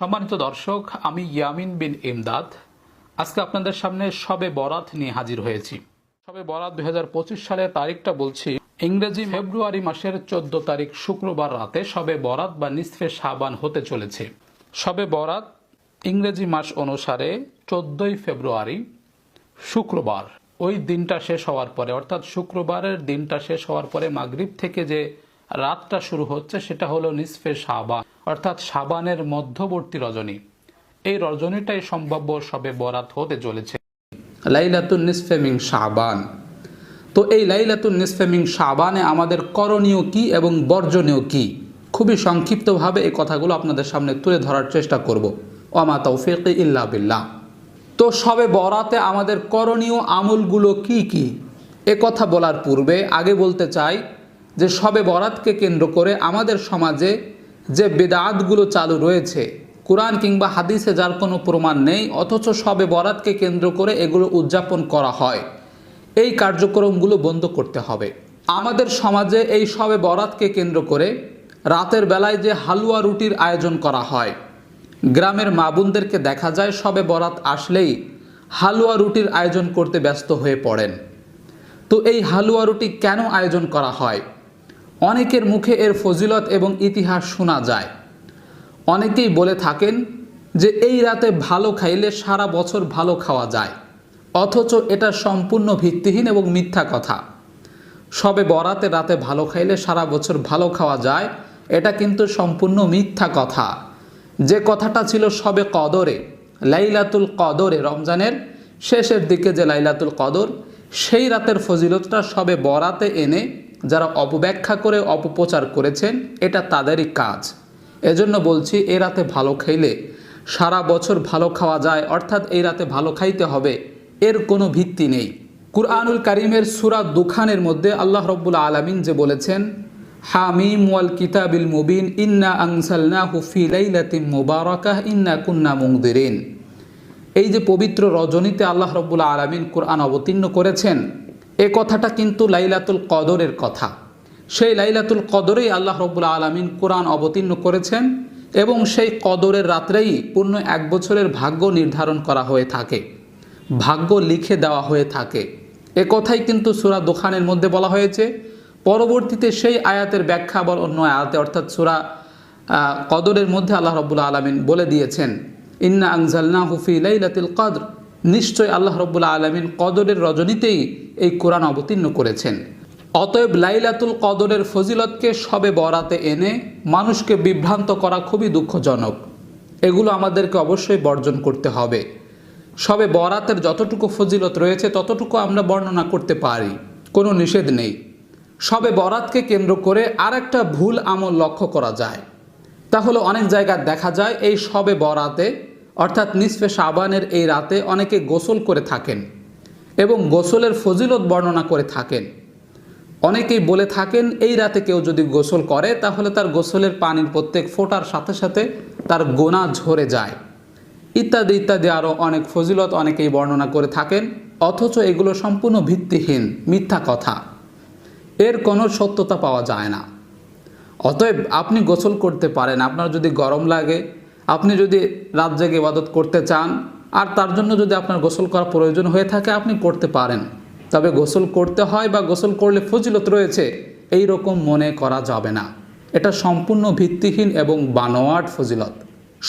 সম্মানিত দর্শক, আমি ইয়ামিন বিন ইমদাদ। আজকে আপনাদের সামনে সবে বরাত নিয়ে হাজির হয়েছি। সবে বরাত দু হাজার পঁচিশ সালের তারিখটা বলছি। ইংরেজি ফেব্রুয়ারি মাসের চোদ্দ তারিখ শুক্রবার রাতে সবে বরাত বা নিসফে সাবান হতে চলেছে। সবে বরাত ইংরেজি মাস অনুসারে চোদ্দই ফেব্রুয়ারি শুক্রবার। ওই দিনটা শেষ হওয়ার পরে, অর্থাৎ শুক্রবারের দিনটা শেষ হওয়ার পরে মাগরিব থেকে যে রাতটা শুরু হচ্ছে, সেটা হলো নিসফে সাবান অর্থাৎ সাবানের মধ্যবর্তী রজনী। এই রজনীটাই সম্ভাব্য সবে বরাত হতে চলেছে। লাইলাতুন নিসফেমিং সাবান তো এই লাইলাতুন নিসফেমিং সাবানে আমাদের করণীয় কি এবং বর্জনীয় কি? খুবই সংক্ষিপ্তভাবে এই কথাগুলো আপনাদের সামনে তুলে ধরার চেষ্টা করব। ওমা তৌফিক ইল্লা বিল্লাহ। তো সবে বরাতে আমাদের করণীয় আমলগুলো কি কি? এ কথা বলার পূর্বে আগে বলতে চাই যে সবে বরাতকে কেন্দ্র করে আমাদের সমাজে যে বেদাতগুলো চালু রয়েছে, কোরআন কিংবা হাদিসে যার কোনো প্রমাণ নেই, অথচ সবে বরাতকে কেন্দ্র করে এগুলো উদযাপন করা হয়। এই কার্যক্রমগুলো বন্ধ করতে হবে। আমাদের সমাজে এই সবে বরাতকে কেন্দ্র করে রাতের বেলায় যে হালুয়া রুটির আয়োজন করা হয়, গ্রামের মা বোনদেরকে দেখা যায় সবে বরাত আসলেই হালুয়া রুটির আয়োজন করতে ব্যস্ত হয়ে পড়েন। তো এই হালুয়া রুটি কেন আয়োজন করা হয়? অনেকের মুখে এর ফজিলত এবং ইতিহাস শোনা যায়। অনেকেই বলে থাকেন যে এই রাতে ভালো খাইলে সারা বছর ভালো খাওয়া যায়। অথচ এটা সম্পূর্ণ ভিত্তিহীন এবং মিথ্যা কথা। সবে বরাতে রাতে ভালো খাইলে সারা বছর ভালো খাওয়া যায়, এটা কিন্তু সম্পূর্ণ মিথ্যা কথা। যে কথাটা ছিল সবে কদরে, লাইলাতুল কদরে রমজানের শেষের দিকে যে লাইলাতুল কদর, সেই রাতের ফজিলতটা সবে বরাতে এনে যারা অপব্যাখ্যা করে, অপপ্রচার করেছেন, এটা তাদেরই কাজ। এজন্য বলছি, এ রাতে ভালো খাইলে, সারা বছর ভালো খাওয়া যায়, অর্থাৎ এই রাতে ভালো খাইতে হবে, এর কোনো ভিত্তি নেই। কুরআনুল কারিমের সুরা দুখানের মধ্যে আল্লাহ রব্বুল আলমিন যে বলেছেন, হামিম ওয়াল কিতাবিল মুবিন, ইন্না আংসালনা হুফি লাইলাতিম মুবারাকাহ, ইন্না কুন্না মুংদিরিন এই যে পবিত্র রজনীতে আল্লাহ রব্বুল আলমিন কোরআন অবতীর্ণ করেছেন এ কথাটা কিন্তু লাইলাতুল কদরের কথা। সেই লাইলাতুল কদরেই আল্লাহ রব্বুল আলমিন কোরআন অবতীর্ণ করেছেন এবং সেই কদরের রাত্রেই পূর্ণ এক বছরের ভাগ্য নির্ধারণ করা হয়ে থাকে। ভাগ্য লিখে দেওয়া হয়ে থাকে। এ কথাই কিন্তু সুরা দোকানের মধ্যে বলা হয়েছে। পরবর্তীতে সেই আয়াতের ব্যাখ্যা আবার অন্য আয়াতে, অর্থাৎ সুরা কদরের মধ্যে আল্লাহ রব্বুল আলমিন বলে দিয়েছেন, ইন্না আংজালনা হুফি লাইলাতুল কদর। নিশ্চয় আল্লাহ রব্বুল আলমিন কদরের রজনীতেই এই কোরআন অবতীর্ণ করেছেন। অতএব লাইলাতুল কদরের ফজিলতকে সবে বরাতে এনে মানুষকে বিভ্রান্ত করা খুবই দুঃখজনক। এগুলো আমাদেরকে অবশ্যই বর্জন করতে হবে। সবে বরাতের যতটুকু ফজিলত রয়েছে, ততটুকু আমরা বর্ণনা করতে পারি। কোনো নিষেধ নেই। সবে বরাতকে কেন্দ্র করে আর একটা ভুল আমল লক্ষ্য করা যায়। তাহলে অনেক জায়গায় দেখা যায়, এই সবে বরাতে অর্থাৎ নিসফে সাবানের এই রাতে অনেকে গোসল করে থাকেন এবং গোসলের ফজিলত বর্ণনা করে থাকেন। অনেকেই বলে থাকেন, এই রাতে কেউ যদি গোসল করে, তাহলে তার গোসলের পানির প্রত্যেক ফোটার সাথে সাথে তার গোনা ঝরে যায়। ইত্যাদি ইত্যাদি আরও অনেক ফজিলত অনেকেই বর্ণনা করে থাকেন, অথচ এগুলো সম্পূর্ণ ভিত্তিহীন, মিথ্যা কথা। এর কোনো সত্যতা পাওয়া যায় না। অতএব আপনি গোসল করতে পারেন, আপনার যদি গরম লাগে আপনি যদি রাত জেগে ইবাদত করতে চান, আর তার জন্য যদি আপনার গোসল করা প্রয়োজন হয়ে থাকে, আপনি করতে পারেন। তবে গোসল করতে হয় বা গোসল করলে ফজিলত রয়েছে এই রকম মনে করা যাবে না। এটা সম্পূর্ণ ভিত্তিহীন এবং বানোয়াট ফজিলত।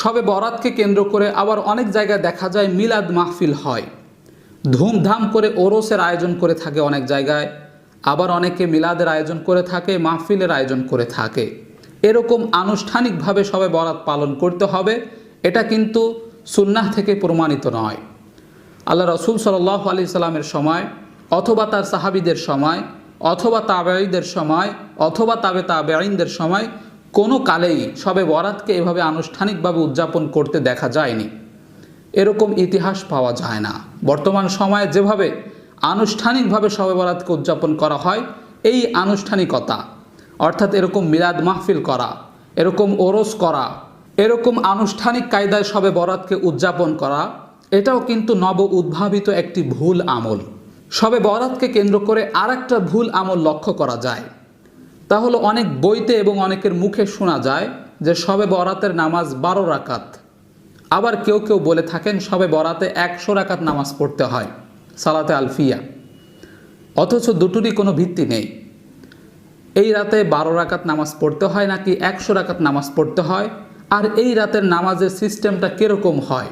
সবে বরাতকে কেন্দ্র করে আবার অনেক জায়গায় দেখা যায় মিলাদ মাহফিল হয়। ধুমধাম করে ওরসের আয়োজন করে থাকে অনেক জায়গায়। আবার অনেকে মিলাদের আয়োজন করে থাকে, মাহফিলের আয়োজন করে থাকে। এরকম আনুষ্ঠানিকভাবে সবে বরাত পালন করতে হবে, এটা কিন্তু সুন্নাহ থেকে প্রমাণিত নয়। আল্লাহ রসুল সাল্লাহ আলি সাল্লামের সময়, অথবা তার সাহাবিদের সময়, অথবা তাবেঈদের সময়, অথবা তাবে তাবেঈনদের সময়, কোনো কালেই সবে বরাতকে এভাবে আনুষ্ঠানিকভাবে উদযাপন করতে দেখা যায়নি। এরকম ইতিহাস পাওয়া যায় না। বর্তমান সময়ে যেভাবে আনুষ্ঠানিকভাবে সবে বরাতকে উদযাপন করা হয়, এই আনুষ্ঠানিকতা অর্থাৎ এরকম মিলাদ মাহফিল করা, এরকম ওরস করা, এরকম আনুষ্ঠানিক কায়দায় সবে বরাতকে উদযাপন করা, এটাও কিন্তু নব উদ্ভাবিত একটি ভুল আমল। সবে বরাতকে কেন্দ্র করে আর একটা ভুল আমল লক্ষ্য করা যায়। তা হলো অনেক বইতে এবং অনেকের মুখে শোনা যায় যে সবে বরাতের নামাজ বারো রাকাত। আবার কেউ কেউ বলে থাকেন সবে বরাতে একশো রাকাত নামাজ পড়তে হয়, সালাতে আলফিয়া। অথচ দুটোরই কোনো ভিত্তি নেই। এই রাতে বারো রাকাত নামাজ পড়তে হয় নাকি একশো রাকাত নামাজ পড়তে হয়? আর এই রাতের নামাজের সিস্টেমটা কীরকম হয়?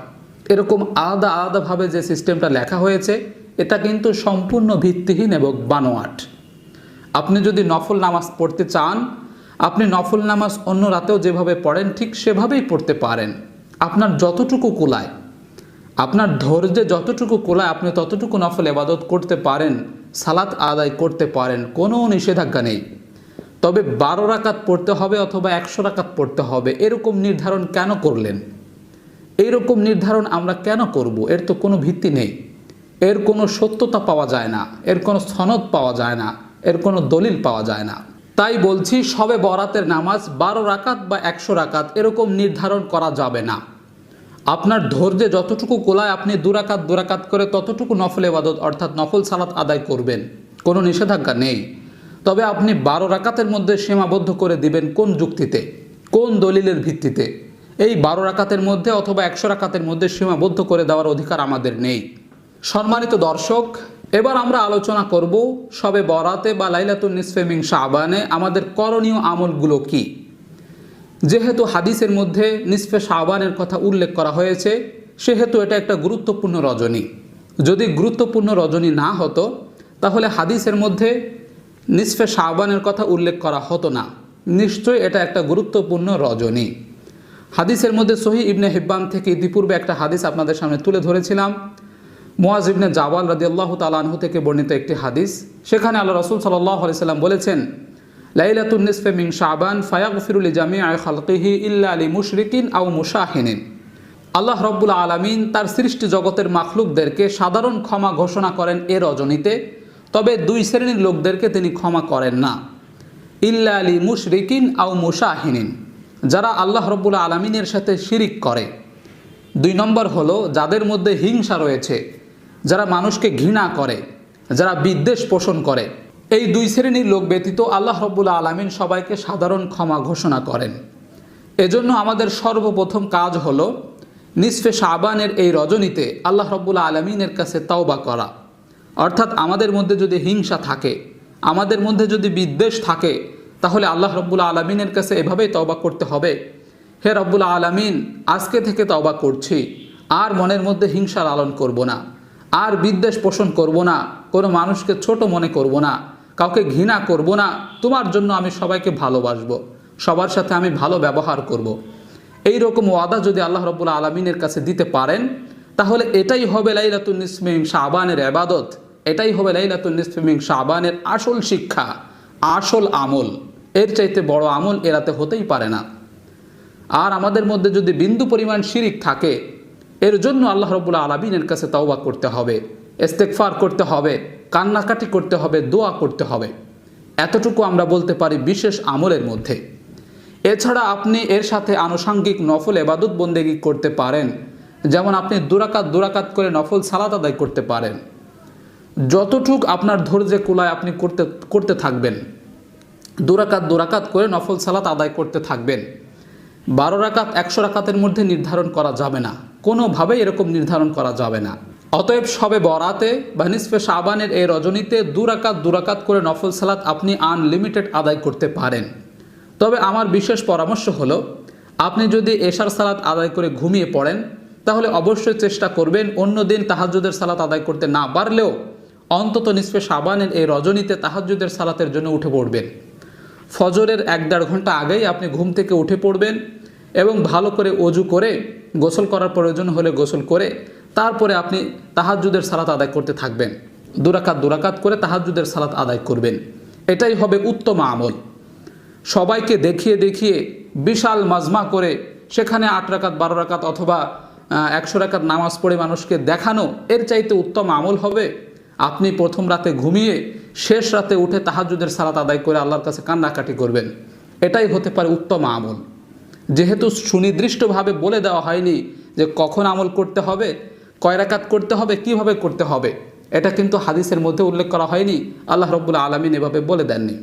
এরকম আলাদা আলাদাভাবে যে সিস্টেমটা লেখা হয়েছে, এটা কিন্তু সম্পূর্ণ ভিত্তিহীন এবং বানোয়াট। আপনি যদি নফল নামাজ পড়তে চান, আপনি নফল নামাজ অন্য রাতেও যেভাবে পড়েন, ঠিক সেভাবেই পড়তে পারেন। আপনার যতটুকু কুলায়, আপনার ধৈর্যে যতটুকু কোলায়, আপনি ততটুকু নফল এবাদত করতে পারেন, সালাত আদায় করতে পারেন, কোনো নিষেধাজ্ঞা নেই। তবে বারো রাকাত পড়তে হবে অথবা একশো রাকাত পড়তে হবে, এরকম নির্ধারণ কেন করলেন? এইরকম নির্ধারণ আমরা কেন করব? এর তো কোনো ভিত্তি নেই। এর কোনো সত্যতা পাওয়া যায় না, এর কোনো সনদ পাওয়া যায় না, এর কোনো দলিল পাওয়া যায় না। তাই বলছি, সবে বরাতের নামাজ বারো রাকাত বা একশো রাকাত এরকম নির্ধারণ করা যাবে না। আপনার ধৈর্যে যতটুকু কোলায় আপনি দুরাকাত দুরাকাত করে ততটুকু নফল এবাদত অর্থাৎ নফল সালাত আদায় করবেন, কোনো নিষেধাজ্ঞা নেই। তবে আপনি বারো রাকাতের মধ্যে সীমাবদ্ধ করে দিবেন কোন যুক্তিতে, কোন দলিলের ভিত্তিতে। এই বারো রাকাতের মধ্যে অথবা একশো রাকাতের মধ্যে সীমাবদ্ধ করে দেওয়ার অধিকার আমাদের নেই। সম্মানিত দর্শক, এবার আমরা আলোচনা করব সবে বরাতে বা লাইলাতুন নিসফেমিং শাহবানে আমাদের করণীয় আমলগুলো কী। যেহেতু হাদিসের মধ্যে নিসফে শাহবানের কথা উল্লেখ করা হয়েছে, সেহেতু এটা একটা গুরুত্বপূর্ণ রজনী। যদি গুরুত্বপূর্ণ রজনী না হতো, তাহলে হাদিসের মধ্যে নিসফে শাহবানের কথা উল্লেখ করা হতো না। নিশ্চয়ই এটা একটা গুরুত্বপূর্ণ রজনী। হাদিসের মধ্যে সহি ইবনে হিব্বান থেকে ইতিপূর্বে একটা হাদিস আপনাদের সামনে তুলে ধরেছিলাম। মোয়াজ ইবনে জাবাল রাদি আল্লাহ তালাহু থেকে বর্ণিত একটি হাদিস। সেখানে আল্লাহ রসুল সাল্লাহ আলাইসাল্লাম বলেছেন, লাইলাতুন নিসফে মিং শাবান ফায়াগফিরুল জামি আয় খালকিহি ইল্লা আলী মুশরিকিন আউ মুশাহিনিন। আল্লাহ রব্বুল আলমিন তার সৃষ্টি জগতের মাখলুকদেরকে সাধারণ ক্ষমা ঘোষণা করেন এ রজনীতে। তবে দুই শ্রেণির লোকদেরকে তিনি ক্ষমা করেন না। ইল্লা আলী মুশরিকিন আও মুশাহিনিন। যারা আল্লাহ রব্বুল আলমিনের সাথে শিরিক করে। দুই নম্বর হলো যাদের মধ্যে হিংসা রয়েছে, যারা মানুষকে ঘৃণা করে, যারা বিদ্বেষ পোষণ করে। এই দুই শ্রেণির লোক ব্যতীত আল্লাহ রব্বুল আলমিন সবাইকে সাধারণ ক্ষমা ঘোষণা করেন। এজন্য আমাদের সর্বপ্রথম কাজ হলো, নিসফে শাবানের এই রজনীতে আল্লাহ রব্বুল আলমিনের কাছে তাওবা করা। অর্থাৎ আমাদের মধ্যে যদি হিংসা থাকে, আমাদের মধ্যে যদি বিদ্বেষ থাকে, তাহলে আল্লাহ রব্বুল আলমিনের কাছে এভাবেই তওবা করতে হবে। হে রব্বুল আলমিন, আজকে থেকে তওবা করছি। আর মনের মধ্যে হিংসা লালন করব না। আর বিদ্বেষ পোষণ করব না। কোনো মানুষকে ছোট মনে করব না। কাউকে ঘৃণা করব না। তোমার জন্য আমি সবাইকে ভালোবাসবো। সবার সাথে আমি ভালো ব্যবহার করব। এই রকম ওয়াদা যদি আল্লাহ রব্বুল আলমিনের কাছে দিতে পারেন, তাহলে এটাই হবে লাইলাতুল নিসমিম শাহবানের আবাদত এটাই হবে লাইলাতুল নিসমিম শাহবানের আসল শিক্ষা, আসল আমল। এর চাইতে বড় আমল এরাতে হতেই পারে না। আর আমাদের মধ্যে যদি বিন্দু পরিমাণ শিরিক থাকে, এর জন্য আল্লাহ রবুল্লা আলমিনের কাছে তাওবা করতে হবে ইস্তেকফার করতে হবে, কান্নাকাটি করতে হবে, দোয়া করতে হবে। এতটুকু আমরা বলতে পারি বিশেষ আমলের মধ্যে। এছাড়া আপনি এর সাথে আনুষাঙ্গিক নফল এবাদত বন্দেগি করতে পারেন। যেমন আপনি দুরাকাত দুরাকাত করে নফল সালাত আদায় করতে পারেন। যতটুক আপনার ধৈর্যে কুলায় আপনি করতে করতে থাকবেন, দুরাকাত দুরাকাত করে নফল সালাত আদায় করতে থাকবেন। বারো রাকাত, একশো রাকাতের মধ্যে নির্ধারণ করা যাবে না। কোনোভাবেই এরকম নির্ধারণ করা যাবে না। অতএব সবে বরাতে বা নিসফে শাবানের এই রজনীতে দুরাকাত দুরাকাত করে নফল সালাত আপনি আনলিমিটেড আদায় করতে পারেন। তবে আমার বিশেষ পরামর্শ হলো, আপনি যদি এশার সালাত আদায় করে ঘুমিয়ে পড়েন, তাহলে অবশ্যই চেষ্টা করবেন অন্য দিন তাহাজুদের সালাত আদায় করতে না পারলেও অন্তত নিসফে সাবানের এই রজনীতে তাহাজুদের সালাতের জন্য উঠে পড়বেন। ফজরের এক দেড় ঘণ্টা আগেই আপনি ঘুম থেকে উঠে পড়বেন এবং ভালো করে অজু করে গোসল করার প্রয়োজন হলে গোসল করে তারপরে আপনি তাহাজুদের সালাত আদায় করতে থাকবেন। দুরাকাত দুরাকাত করে তাহাজুদের সালাত আদায় করবেন। এটাই হবে উত্তম আমল। সবাইকে দেখিয়ে দেখিয়ে বিশাল মাজমা করে সেখানে আট রাকাত, বারো রাকাত অথবা একশো রাকাত নামাজ পড়ে মানুষকে দেখানো এর চাইতে উত্তম আমল হবে। আপনি প্রথম রাতে ঘুমিয়ে শেষ রাতে উঠে তাহাজুদের সালাত আদায় করে আল্লাহর কাছে কান্নাকাটি করবেন। এটাই হতে পারে উত্তম আমল। যেহেতু সুনির্দিষ্টভাবে বলে দেওয়া হয়নি যে কখন আমল করতে হবে, কয় রাকাত করতে হবে, কীভাবে করতে হবে, এটা কিন্তু হাদিসের মধ্যে উল্লেখ করা হয়নি। আল্লাহ রব্বুল্লা আলমিন এভাবে বলে দেননি।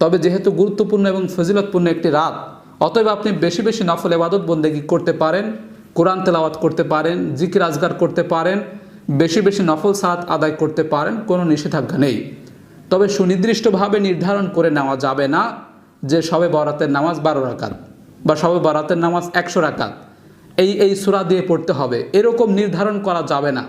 তবে যেহেতু গুরুত্বপূর্ণ এবং ফজিলতপূর্ণ একটি রাত, অতএব আপনি বেশি বেশি নফল এবাদত বন্দেগি করতে পারেন, কোরআন তেলাওয়াত করতে পারেন, জিকির আজগার করতে পারেন বেশি বেশি নফল সাত আদায় করতে পারেন, কোনো নিষেধাজ্ঞা নেই। তবে সুনির্দিষ্টভাবে নির্ধারণ করে নেওয়া যাবে না যে সবে বরাতের নামাজ বারো রাকাত বা সবে বরাতের নামাজ একশো রাকাত। এই এই সুরা দিয়ে পড়তে হবে। এরকম নির্ধারণ করা যাবে না।